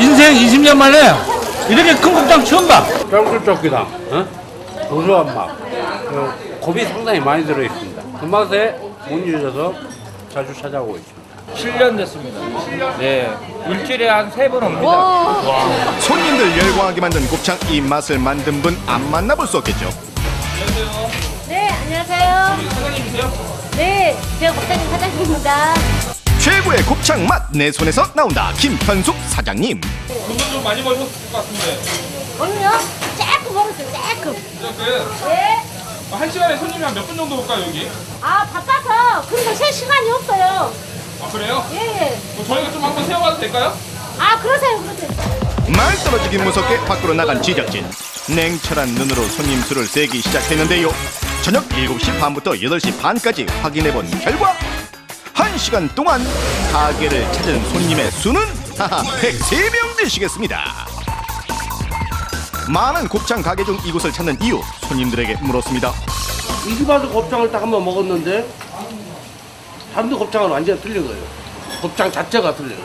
인생 20년 만에 이렇게 큰 곱창 처음 봐. 쫄깃쫄깃한 어? 고소한 맛 그, 곱이 상당히 많이 들어있습니다 그 맛에 못 잊어서 자주 찾아오고 있습니다 7년 됐습니다. 네. 일주일에 한 세 번 옵니다. 손님들 열광하게 만든 곱창 이 맛을 만든 분 안 만나볼 수 없겠죠. 네, 안녕하세요. 네, 제가 목사님 사장님입니다. 최고의 곱창 맛 내 손에서 나온다. 김현숙 사장님. 좀 많이 벌었을 것 같은데. 오늘요? 조금 먹었어요, 조금. 이렇게 네. 한 시간에 손님이 한 몇 분 정도 올까 요 여기? 아, 바빠서 그리고 쉴 시간이 없어요. 아 그래요? 예, 예. 뭐 저희가 좀 한번 세워봐도 될까요? 아, 그러세요, 그러세요. 말 떨어지기 무섭게 밖으로 나간 제작진. 냉철한 눈으로 손님 수를 세기 시작했는데요. 저녁 7시 반부터 8시 반까지 확인해 본 결과 1시간 동안 가게를 찾은 손님의 수는 하하 103명 되시겠습니다. 많은 곱창 가게 중 이곳을 찾는 이유 손님들에게 물었습니다. 이 집 와서 곱창을 딱 한번 먹었는데 다른 데 곱창은 완전히 틀린 거예요 곱창 자체가 틀려요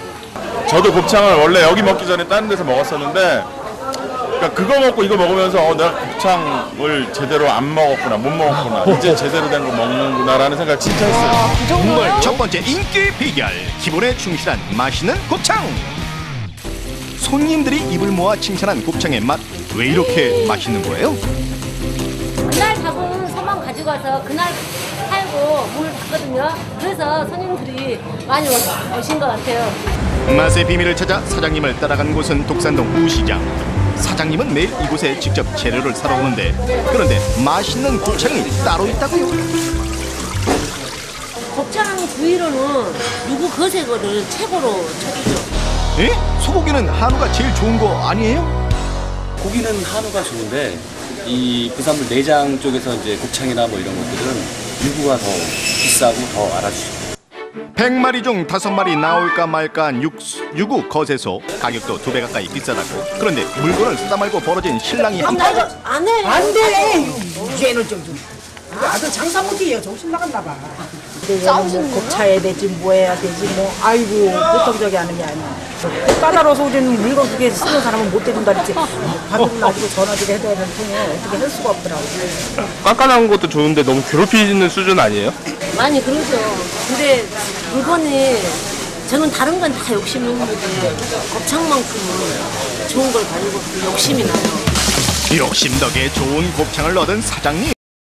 저도 곱창을 원래 여기 먹기 전에 다른 데서 먹었었는데 그러니까 그거 먹고 이거 먹으면서 어, 내가 곱창을 제대로 안 먹었구나 못 먹었구나 이제 제대로 된 거 먹는구나라는 생각 진짜 했어요 정말 첫 번째 인기 비결 기본에 충실한 맛있는 곱창 손님들이 입을 모아 칭찬한 곱창의 맛 왜 이렇게 맛있는 거예요? 그날 잡은 소만 가지고 와서 그날 팔고 물을 받거든요. 그래서 손님들이 많이 오- 오신 것 같아요. 맛의 비밀을 찾아 사장님을 따라간 곳은 독산동 우시장 사장님은 매일 이곳에 직접 재료를 사러 오는데 그런데 맛있는 곱창이 따로 있다고요? 곱창 부위로는 누구 거세거를 최고로 쳐주죠. 에? 소고기는 한우가 제일 좋은 거 아니에요? 고기는 한우가 좋은데 이 부산물 내장 쪽에서 이제 곱창이나 뭐 이런 것들은 유구가 더 비싸고 더 알아주시고 100마리 중 5마리 나올까 말까한 육, 유구 거세소 가격도 두 배 가까이 비싸다고 그런데 물건을 사다 말고 벌어진 신랑이 한판 안 해. 안 돼! 쟤는 좀 좀. 아들 장사 못해요. 정신 나갔나 봐. 싸우시는 곱차야 되지 뭐 해야 되지 뭐 아이고 보통적이 하는 게 아니야. 까다로워서 우리는 물건 그게 쓰는 사람은 못 대준다 그랬지. 받은 놔주고 전화기를 해줘야 되는 통에 어떻게 할 수가 없더라고. 깐깐한 것도 좋은데 너무 괴롭히는 수준 아니에요? 많이 그러죠. 근데 물건이 저는 다른 건 다 욕심이 없는데 곱창만큼은 좋은 걸 가지고 그 욕심이 나요. 욕심 덕에 좋은 곱창을 얻은 사장님